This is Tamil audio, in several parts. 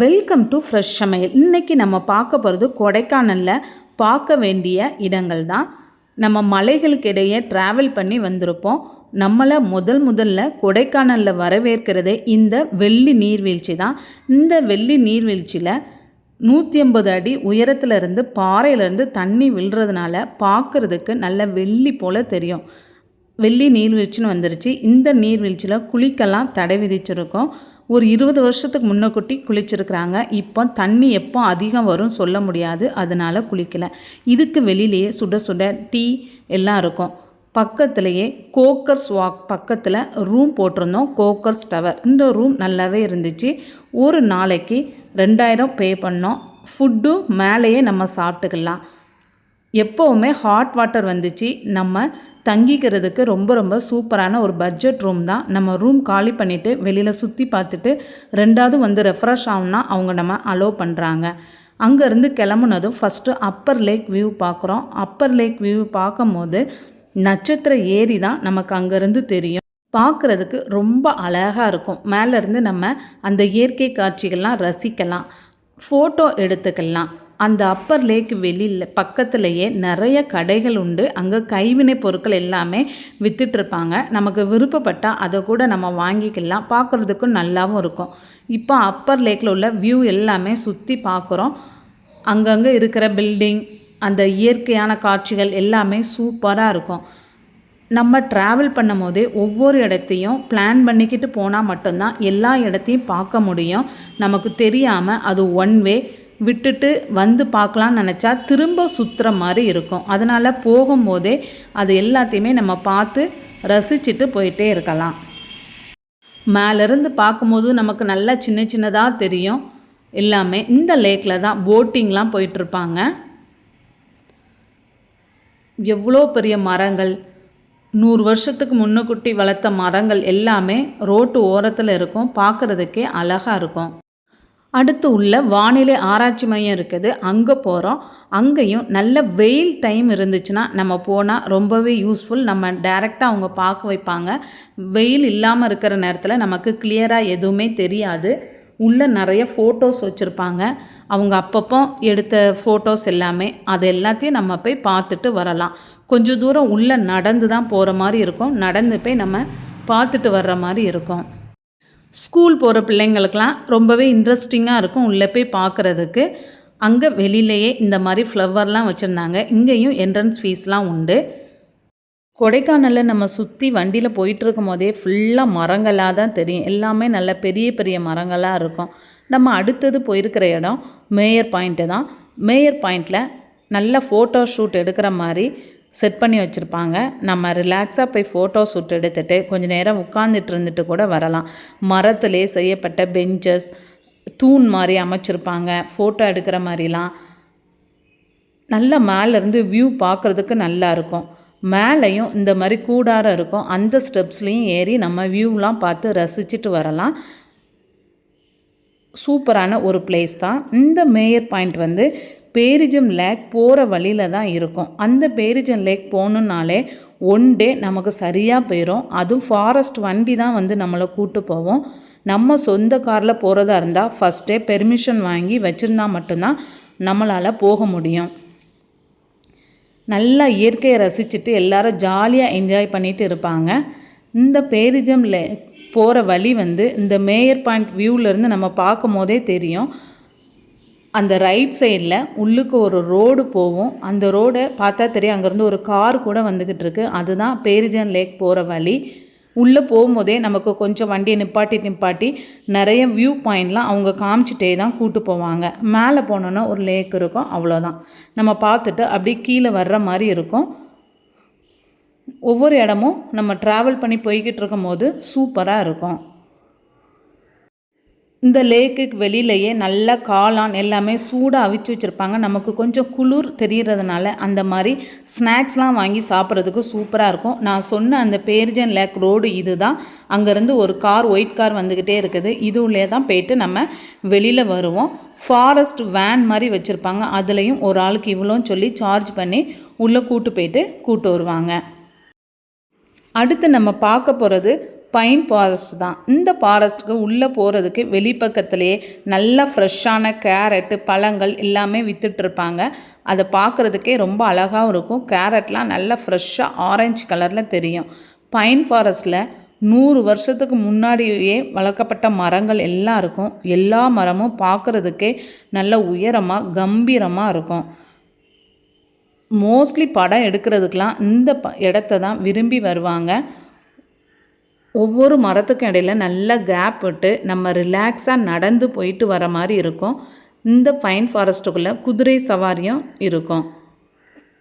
வெல்கம் டு ஃப்ரெஷ் சமையல் இன்றைக்கி நம்ம பார்க்க போகிறது கொடைக்கானலில் பார்க்க வேண்டிய இடங்கள் தான். நம்ம மலைகளுக்கு இடையே ட்ராவல் பண்ணி வந்திருப்போம். நம்மளை முதல் முதல்ல கொடைக்கானலில் வரவேற்கிறதே இந்த வெள்ளி நீர்வீழ்ச்சி தான். இந்த வெள்ளி நீர்வீழ்ச்சியில் நூற்றி ஐம்பது அடி உயரத்தில் இருந்து பாறையிலேருந்து தண்ணி விழுறதுனால பார்க்குறதுக்கு நல்ல வெள்ளி போல் தெரியும். வெள்ளி நீர்வீழ்ச்சின்னு வந்துருச்சு. இந்த நீர்வீழ்ச்சியில் குளிக்கெல்லாம் தடை விதிச்சிருக்கோம். ஒரு இருபது வருஷத்துக்கு முன்னக்கூட்டி குளிச்சிருக்கிறாங்க. இப்போ தண்ணி எப்போ அதிகம் வரும் சொல்ல முடியாது. அதனால் குளிக்கல. இதுக்கு வெளியிலேயே சுட சுட டீ எல்லாம் இருக்கும். பக்கத்துலேயே கோக்கர்ஸ் வாக் பக்கத்தில் ரூம் போட்டிருந்தோம். கோக்கர்ஸ் டவர் இந்த ரூம் நல்லாவே இருந்துச்சு. ஒரு நாளைக்கு ரெண்டாயிரம் பே பண்ணோம். ஃபுட்டும் மேலேயே நம்ம சாப்பிட்டுக்கலாம். எப்போவுமே ஹாட் வாட்டர் வந்துச்சு. நம்ம தங்கிக்கிறதுக்கு ரொம்ப ரொம்ப சூப்பரான ஒரு பட்ஜெட் ரூம் தான். நம்ம ரூம் காலி பண்ணிவிட்டு வெளியில் சுற்றி பார்த்துட்டு ரெண்டாவது வந்து ரெஃப்ரெஷ் ஆகும்னா அவங்க நம்ம அலோவ் பண்ணுறாங்க அங்கேருந்து கிளம்புனதும் ஃபஸ்ட்டு அப்பர் லேக் வியூ பார்க்குறோம். அப்பர் லேக் வியூ பார்க்கும்போது நட்சத்திர ஏரி தான் நமக்கு அங்கேருந்து தெரியும். பார்க்குறதுக்கு ரொம்ப அழகாக இருக்கும். மேலேருந்து நம்ம அந்த இயற்கை காட்சிகள்லாம் ரசிக்கலாம். ஃபோட்டோ எடுத்துக்கலாம். அந்த அப்பர் லேக் வெளியில் பக்கத்துலேயே நிறைய கடைகள் உண்டு. அங்கே கைவினை பொருட்கள் எல்லாமே விற்றுட்ருப்பாங்க நமக்கு விருப்பப்பட்டால் அதை கூட நம்ம வாங்கிக்கலாம். பார்க்குறதுக்கும் நல்லாவும் இருக்கும். இப்போ அப்பர் லேக்கில் உள்ள வியூ எல்லாமே சுற்றி பார்க்குறோம். அங்கங்கே இருக்கிற பில்டிங் அந்த இயற்கையான காட்சிகள் எல்லாமே சூப்பராக இருக்கும். நம்ம ட்ராவல் பண்ணும் போதே ஒவ்வொரு இடத்தையும் பிளான் பண்ணிக்கிட்டு போனால் மட்டும்தான் எல்லா இடத்தையும் பார்க்க முடியும். நமக்கு தெரியாமல் அது ஒன் வே விட்டுட்டு வந்து பார்க்கலான்னு நினச்சா திரும்ப சுற்றுற மாதிரி இருக்கும். அதனால் போகும்போதே அது எல்லாத்தையுமே நம்ம பார்த்து ரசிச்சுட்டு போயிட்டே இருக்கலாம். மேலேருந்து பார்க்கும்போது நமக்கு நல்லா சின்ன சின்னதாக தெரியும். எல்லாமே இந்த லேக்கில் தான் போட்டிங்லாம் போயிட்டுருப்பாங்க எவ்வளோ பெரிய மரங்கள் நூறு வருஷத்துக்கு முன்னுக்குட்டி வளர்த்த மரங்கள் எல்லாமே ரோட்டு ஓரத்தில் இருக்கும். பார்க்குறதுக்கே அழகாக இருக்கும். அடுத்து உள்ள வானிலை ஆராய்ச்சி மையம் இருக்குது. அங்கே போகிறோம் அங்கேயும் நல்ல வெயில் டைம் இருந்துச்சுன்னா நம்ம போனால் ரொம்பவே யூஸ்ஃபுல் நம்ம டைரெக்டாக அவங்க பார்க்க வைப்பாங்க. வெயில் இல்லாமல் இருக்கிற நேரத்தில் நமக்கு கிளியராக எதுவுமே தெரியாது. உள்ளே நிறைய ஃபோட்டோஸ் வச்சுருப்பாங்க. அவங்க அப்பப்போ எடுத்த ஃபோட்டோஸ் எல்லாமே அது எல்லாத்தையும் நம்ம போய் பார்த்துட்டு வரலாம். கொஞ்சம் தூரம் உள்ளே நடந்து தான் போகிற மாதிரி இருக்கும். நடந்து போய் நம்ம பார்த்துட்டு வர்ற மாதிரி இருக்கும். ஸ்கூல் போகிற பிள்ளைங்களுக்கெலாம் ரொம்பவே இன்ட்ரெஸ்டிங்காக இருக்கும் உள்ளே போய் பார்க்குறதுக்கு அங்கே வெளியிலேயே இந்த மாதிரி ஃப்ளவர்லாம் வச்சுருந்தாங்க. இங்கேயும் என்ட்ரன்ஸ் ஃபீஸ்லாம் உண்டு. கொடைக்கானலில் நம்ம சுற்றி வண்டியில் போயிட்டுருக்கும் போதே ஃபுல்லாக மரங்களாக தான் தெரியும். எல்லாமே நல்ல பெரிய பெரிய மரங்களாக இருக்கும். நம்ம அடுத்தது போயிருக்கிற இடம் மேயர் பாயிண்ட்டு தான். மேயர் பாயிண்டில் நல்ல ஃபோட்டோ ஷூட் எடுக்கிற மாதிரி செட் பண்ணி வச்சுருப்பாங்க. நம்ம ரிலாக்ஸாக போய் ஃபோட்டோ ஷூட் எடுத்துகிட்டு கொஞ்சம் நேரம் உட்காந்துட்டு இருந்துட்டு கூட வரலாம். மரத்திலே செய்யப்பட்ட பெஞ்சஸ் தூண் மாதிரி அமைச்சிருப்பாங்க. ஃபோட்டோ எடுக்கிற மாதிரிலாம். நல்ல மேலேருந்து வியூ பார்க்குறதுக்கு நல்லா இருக்கும். மேலேயும் இந்த மாதிரி கூடாரம் இருக்கும். அந்த ஸ்டெப்ஸ்லேயும் ஏறி நம்ம வியூலாம் பார்த்து ரசிச்சுட்டு வரலாம். சூப்பரான ஒரு பிளேஸ் தான். இந்த மேயர் பாயிண்ட் வந்து பேரிஜம் லேக் போகிற வழியில் தான் இருக்கும். அந்த பேரிஜம் லேக் போகணுன்னாலே ஒன் டே நமக்கு சரியாக போயிடும் அதுவும் ஃபாரஸ்ட் வண்டி தான் வந்து நம்மளை கூட்டு போவோம் நம்ம சொந்த காரில் போகிறதா இருந்தால் ஃபஸ்ட்டே பெர்மிஷன் வாங்கி வச்சுருந்தா மட்டும்தான் நம்மளால் போக முடியும். நல்லா இயற்கையை ரசிச்சுட்டு எல்லாரும் ஜாலியாக என்ஜாய் பண்ணிட்டு இருப்பாங்க. இந்த பேரிஜம் லே போகிற வழி வந்து இந்த மேயர் பாயிண்ட் வியூவிலேருந்து நம்ம பார்க்கும் போதே தெரியும். அந்த ரைட் சைடில் உள்ளுக்கு ஒரு ரோடு போகும். அந்த ரோடை பார்த்தா தெரியும். அங்கேருந்து ஒரு கார் கூட வந்துக்கிட்டு இருக்குது அதுதான் பேரிஜன் லேக் போகிற வழி. உள்ளே போகும்போதே நமக்கு கொஞ்சம் வண்டியை நிப்பாட்டி நிப்பாட்டி நிறைய வியூ பாயிண்ட்லாம் அவங்க காமிச்சிட்டே தான் கூட்டு போவாங்க. மேலே போனோன்னா ஒரு லேக் இருக்கும். அவ்வளோதான் நம்ம பார்த்துட்டு அப்படியே கீழே வர்ற மாதிரி இருக்கும். ஒவ்வொரு இடமும் நம்ம ட்ராவல் பண்ணி போய்கிட்டு இருக்கும் போது சூப்பராக இருக்கும். இந்த லேக்குக்கு வெளியிலையே நல்ல காளான் எல்லாமே சூடாக அவிச்சு வச்சுருப்பாங்க. நமக்கு கொஞ்சம் குளிர் தெரிகிறதுனால அந்த மாதிரி ஸ்நாக்ஸ்லாம் வாங்கி சாப்பிட்றதுக்கு சூப்பராக இருக்கும். நான் சொன்ன அந்த பேர்ஜன் லேக் ரோடு இது தான் அங்கேருந்து ஒரு கார் ஒயிட் கார் வந்துக்கிட்டே இருக்குது. இது உள்ளே தான் போயிட்டு நம்ம வெளியில் வருவோம். ஃபாரஸ்ட் வேன் மாதிரி வச்சுருப்பாங்க. அதுலேயும் ஒரு ஆளுக்கு இவ்வளோன்னு சொல்லி சார்ஜ் பண்ணி உள்ளே கூட்டு போயிட்டு கூட்டு வருவாங்க. அடுத்து நம்ம பார்க்க போகிறது பைன் ஃபாரஸ்ட் தான். இந்த ஃபாரஸ்ட்டுக்கு உள்ளே போகிறதுக்கு வெளிப்பக்கத்துலேயே நல்லா ஃப்ரெஷ்ஷான கேரட்டு பழங்கள் எல்லாமே விற்றுட்ருப்பாங்க அதை பார்க்குறதுக்கே ரொம்ப அழகாகவும் இருக்கும். கேரட்லாம் நல்லா ஃப்ரெஷ்ஷாக ஆரஞ்சு கலரில் தெரியும். பைன் ஃபாரஸ்ட்டில் நூறு வருஷத்துக்கு முன்னாடியே வளர்க்கப்பட்ட மரங்கள் எல்லாம் இருக்கும். எல்லா மரமும் பார்க்குறதுக்கே நல்ல உயரமாக கம்பீரமாக இருக்கும். மோஸ்ட்லி படம் எடுக்கிறதுக்கெலாம் இந்த ப இடத்த தான் விரும்பி வருவாங்க. ஒவ்வொரு மரத்துக்கும் இடையில் நல்ல கேப் விட்டு நம்ம ரிலாக்ஸாக நடந்து போயிட்டு வர மாதிரி இருக்கும். இந்த பைன் ஃபாரஸ்ட்டுக்குள்ளே குதிரை சவாரியும் இருக்கும்.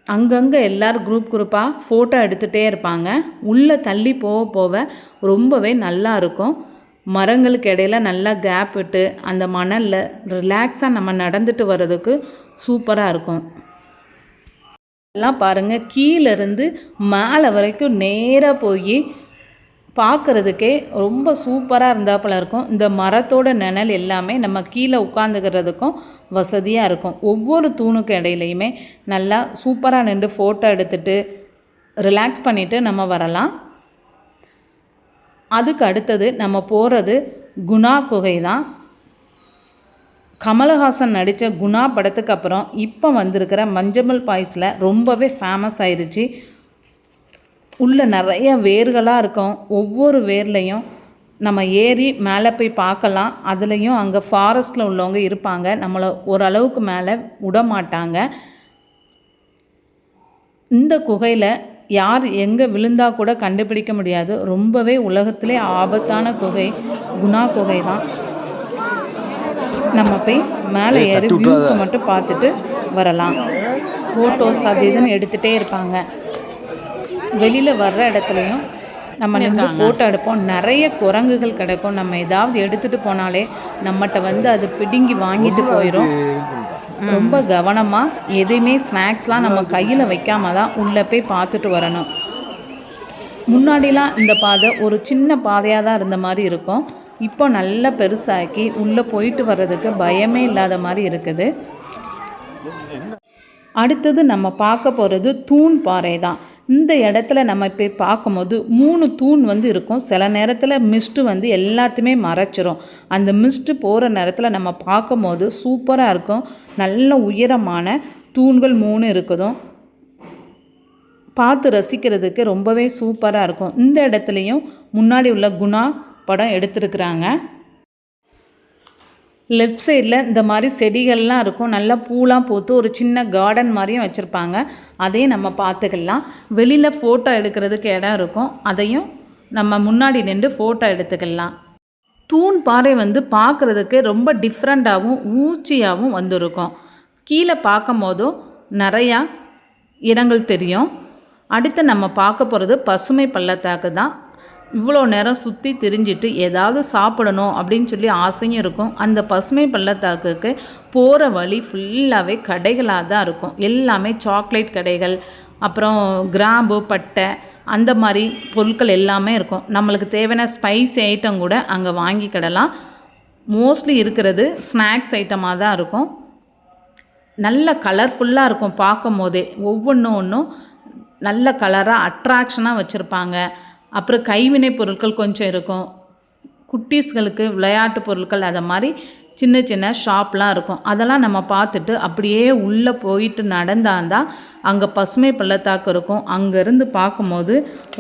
அங்கங்கே எல்லோரும் குரூப் குரூப்பாக ஃபோட்டோ எடுத்துகிட்டே இருப்பாங்க. உள்ளே தள்ளி போக போக ரொம்பவே நல்லா இருக்கும். மரங்களுக்கு இடையில நல்லா கேப் விட்டு அந்த மணலில் ரிலாக்ஸாக நம்ம நடந்துட்டு வர்றதுக்கு சூப்பராக இருக்கும். எல்லாம் பாருங்கள் கீழேருந்து மேலே வரைக்கும் நேராக போய் பார்க்குறதுக்கே ரொம்ப சூப்பராக இருந்தாப்பில் இருக்கும். இந்த மரத்தோட நிழல் எல்லாமே நம்ம கீழே உட்காந்துக்கிறதுக்கும் வசதியாக இருக்கும். ஒவ்வொரு தூணுக்கு இடையிலையுமே நல்லா சூப்பராக நின்று ஃபோட்டோ எடுத்துகிட்டு ரிலாக்ஸ் பண்ணிவிட்டு நம்ம வரலாம். அதுக்கு அடுத்தது நம்ம போகிறது குணா குகை தான் கமலஹாசன் நடித்த குணா படத்துக்கு அப்புறம் இப்போ வந்திருக்கிற மஞ்சமல் பாய்ஸில் ரொம்பவே ஃபேமஸ் ஆயிடுச்சு உள்ளே நிறைய வேர்களாக இருக்கும். ஒவ்வொரு வேர்லையும் நம்ம ஏறி மேலே போய் பார்க்கலாம். அதுலேயும் அங்கே ஃபாரஸ்ட்டில் உள்ளவங்க இருப்பாங்க. நம்மளை ஓரளவுக்கு மேலே விட மாட்டாங்க. இந்த குகையில் யார் எங்கே விழுந்தா கூட கண்டுபிடிக்க முடியாது. ரொம்பவே உலகத்திலே ஆபத்தான குகை குணா குகை தான் நம்ம போய் மேலே ஏறி வியூஸை மட்டும் பார்த்துட்டு வரலாம். ஃபோட்டோஸ் அது இதுன்னு எடுத்துகிட்டே இருப்பாங்க. வெளியில் வர்ற இடத்துலையும் நம்ம நின்று ஃபோட்டோ எடுப்போம். நிறைய குரங்குகள் கிடைக்கும். நம்ம ஏதாவது எடுத்துகிட்டு போனாலே நம்மகிட்ட வந்து அது பிடுங்கி வாங்கிட்டு போயிடும் ரொம்ப கவனமாக எதையுமே ஸ்நாக்ஸ்லாம் நம்ம கையில் வைக்காம தான் உள்ளே போய் பார்த்துட்டு வரணும். முன்னாடிலாம் இந்த பாதை ஒரு சின்ன பாதையாக தான் இருந்த மாதிரி இருக்கும். இப்போ நல்லா பெருசாக்கி உள்ளே போயிட்டு வர்றதுக்கு பயமே இல்லாத மாதிரி இருக்குது. அடுத்தது நம்ம பார்க்க போகிறது தூண் பாறை தான். இந்த இடத்துல நம்ம போய் பார்க்கும்போது மூணு தூண் வந்து இருக்கும். சில நேரத்தில் மிஸ்ட்டு வந்து எல்லாத்தையுமே மறைச்சிரும். அந்த மிஸ்ட்டு போகிற நேரத்தில் நம்ம பார்க்கும்போது சூப்பராக இருக்கும். நல்ல உயரமான தூண்கள் மூணு இருக்குதும். பார்த்து ரசிக்கிறதுக்கு ரொம்பவே சூப்பராக இருக்கும். இந்த இடத்துலையும் முன்னாடி உள்ள குணா படம் எடுத்திருக்கிறாங்க. லெஃப்ட் சைடில் இந்த மாதிரி செடிகள்லாம் இருக்கும். நல்லா பூலாம் பூத்து ஒரு சின்ன கார்டன் மாதிரியும் வச்சுருப்பாங்க. அதையும் நம்ம பார்த்துக்கலாம். வெளியில் ஃபோட்டோ எடுக்கிறதுக்கு இடம் இருக்கும். அதையும் நம்ம முன்னாடி நின்று ஃபோட்டோ எடுத்துக்கலாம். தூண் பாறை வந்து பார்க்குறதுக்கு ரொம்ப டிஃப்ரெண்ட்டாகவும் ஊச்சியாகவும் வந்திருக்கும். கீழே பார்க்கும் போதும் நிறையா இடங்கள் தெரியும். அடுத்து நம்ம பார்க்க போகிறது பசுமை பள்ளத்தாக்கு தான். இவ்வளோ நேரம் சுற்றி திரிஞ்சிட்டு ஏதாவது சாப்பிடணும் அப்படின்னு சொல்லி ஆசையும் இருக்கும். அந்த பசுமை பள்ளத்தாக்குக்கு போகிற வழி ஃபுல்லாகவே கடைகளாக தான் இருக்கும். எல்லாமே சாக்லேட் கடைகள் அப்புறம் கிராம்பு பட்டை அந்த மாதிரி பொருட்கள் எல்லாமே இருக்கும். நம்மளுக்கு தேவையான ஸ்பைஸ் ஐட்டம் கூட அங்கே வாங்கிக்கிடலாம் மோஸ்ட்லி இருக்கிறது ஸ்நாக்ஸ் ஐட்டமாக தான் இருக்கும். நல்ல கலர்ஃபுல்லாக இருக்கும் பார்க்கும் போதே ஒவ்வொன்றும் ஒன்றும் நல்ல கலராக அட்ராக்ஷனாக வச்சுருப்பாங்க. அப்புறம் கைவினை பொருட்கள் கொஞ்சம் இருக்கும். குட்டீஸ்களுக்கு விளையாட்டு பொருட்கள் அதை மாதிரி சின்ன சின்ன ஷாப்லாம் இருக்கும். அதெல்லாம் நம்ம பார்த்துட்டு அப்படியே உள்ளே போயிட்டு நடந்தாந்தான் அங்கே பசுமை பள்ளத்தாக்கு இருக்கும். அங்கேருந்து பார்க்கும்போது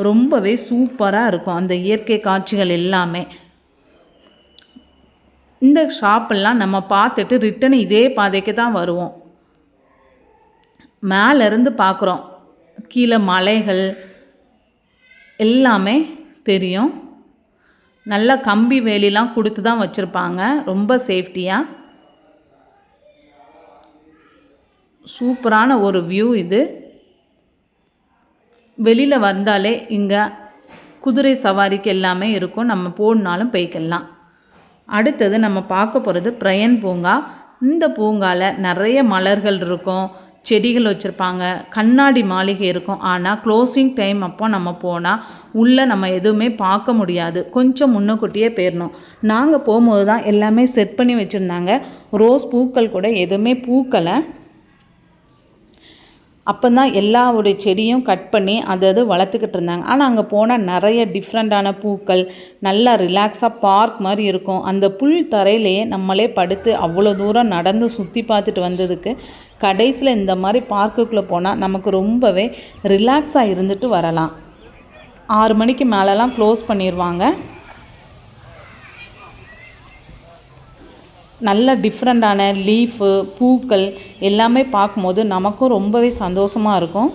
ரொம்பவே சூப்பராக இருக்கும். அந்த இயற்கை காட்சிகள் எல்லாமே. இந்த ஷாப்பெல்லாம் நம்ம பார்த்துட்டு ரிட்டன் இதே பாதைக்கு தான் வருவோம். மேலேருந்து பார்க்குறோம். கீழே மலைகள் எல்லாமே தெரியும். நல்ல கம்பி வேலிலாம் கொடுத்து தான் வச்சுருப்பாங்க. ரொம்ப சேஃப்டியாக சூப்பரான ஒரு வியூ இது. வெளியில் வந்தாலே இங்கே குதிரை சவாரிக்கு எல்லாமே இருக்கும். நம்ம போனாலும் போய்க்கலாம். அடுத்தது நம்ம பார்க்க போகிறது பிரயன் பூங்கா. இந்த பூங்காவில் நிறைய மலர்கள் இருக்கும். செடிகள் வச்சுருப்பாங்க. கண்ணாடி மாளிகை இருக்கும். ஆனால் க்ளோசிங் டைம் அப்போ நம்ம போனால் உள்ளே நம்ம எதுவுமே பார்க்க முடியாது. கொஞ்சம் முன்னக்கூட்டியே போயிடணும் நாங்கள் போகும்போது தான் எல்லாமே செட் பண்ணி வச்சுருந்தாங்க. ரோஸ் பூக்கள் கூட எதுவுமே பூக்கலை. அப்போ தான் எல்லாவுடைய செடியும் கட் பண்ணி அது அது வளர்த்துக்கிட்டு இருந்தாங்க. ஆனால் அங்கே போனால் நிறைய டிஃப்ரெண்ட்டான பூக்கள் நல்லா ரிலாக்ஸாக பார்க் மாதிரி இருக்கும். அந்த புல் தரையிலேயே நம்மளே படுத்து அவ்வளோ தூரம் நடந்து சுற்றி பார்த்துட்டு வந்ததுக்கு கடைசியில் இந்த மாதிரி பார்க்குக்குள்ளே போனால் நமக்கு ரொம்பவே ரிலாக்ஸாக இருந்துட்டு வரலாம். ஆறு மணிக்கு மேலெலாம் க்ளோஸ் பண்ணிடுவாங்க நல்ல டிஃப்ரெண்ட்டான லீஃபு பூக்கள் எல்லாமே பார்க்கும்போது நமக்கும் ரொம்பவே சந்தோஷமாக இருக்கும்.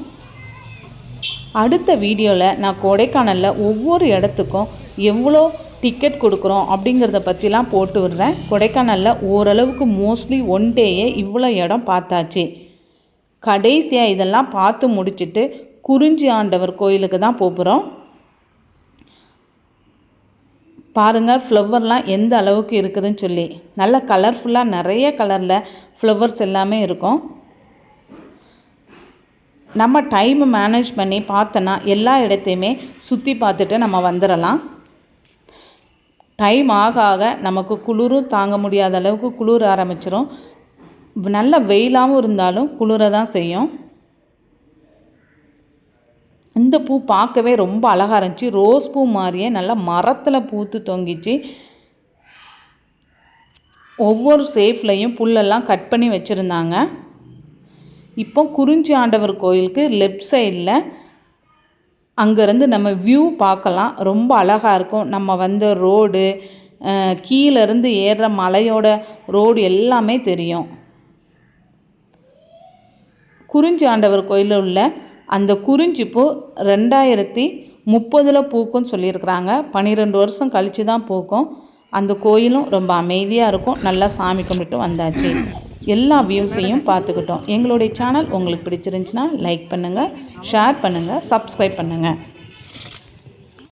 அடுத்த வீடியோவில் நான் கொடைக்கானலில் ஒவ்வொரு இடத்துக்கும் எவ்வளோ டிக்கெட் கொடுக்குறோம் அப்படிங்கிறத பற்றிலாம் போட்டு விடுறேன். கொடைக்கானலில் ஓரளவுக்கு மோஸ்ட்லி ஒன் டேயே இவ்வளோ இடம் பார்த்தாச்சு. கடைசியாக இதெல்லாம் பார்த்து முடிச்சுட்டு குறிஞ்சி ஆண்டவர் கோயிலுக்கு தான் போகிறோம் பாருங்கள் ஃப்ளவர்லாம் எந்த அளவுக்கு இருக்குதுன்னு சொல்லி. நல்ல கலர்ஃபுல்லாக நிறைய கலரில் ஃப்ளவர்ஸ் எல்லாமே இருக்கும். நம்ம டைம் மேனேஜ் பண்ணி பார்த்தோன்னா எல்லா இடத்தையுமே சுற்றி பார்த்துட்டு நம்ம வந்துடலாம். டைம் ஆக ஆக நமக்கு குளிரும் தாங்க முடியாத அளவுக்கு குளிர் ஆரம்பிச்சிரும். நல்ல வெயிலாகவும் இருந்தாலும் குளிர தான் செய்யும். இந்த பூ பார்க்கவே ரொம்ப அழகாக இருந்துச்சு. ரோஸ் பூ மாதிரியே நல்லா மரத்தில் பூத்து தொங்கிச்சு. ஒவ்வொரு சேஃப்லையும் புல்லெல்லாம் கட் பண்ணி வச்சுருந்தாங்க. இப்போ குறிஞ்சி ஆண்டவர் கோயிலுக்கு லெஃப்ட் சைடில் அங்கேருந்து நம்ம வியூ பார்க்கலாம். ரொம்ப அழகாக இருக்கும். நம்ம வந்த ரோடு கீழேருந்து ஏறுற மலையோட ரோடு எல்லாமே தெரியும். குறிஞ்சி ஆண்டவர் கோயிலில் உள்ள அந்த குறிஞ்சி பூ ரெண்டாயிரத்தி முப்பதில் பூக்கும்னு சொல்லியிருக்கிறாங்க. பன்னிரெண்டு வருஷம் கழித்து தான் பூக்கும். அந்த கோயிலும் ரொம்ப அமைதியாக இருக்கும். நல்லா சாமி கும்பிட்டு வந்தாச்சு. எல்லா வியூஸையும் பார்த்துக்கிட்டோம். எங்களுடைய சேனல் உங்களுக்கு பிடிச்சிருந்துச்சின்னா லைக் பண்ணுங்கள் ஷேர் பண்ணுங்கள் சப்ஸ்கிரைப் பண்ணுங்கள்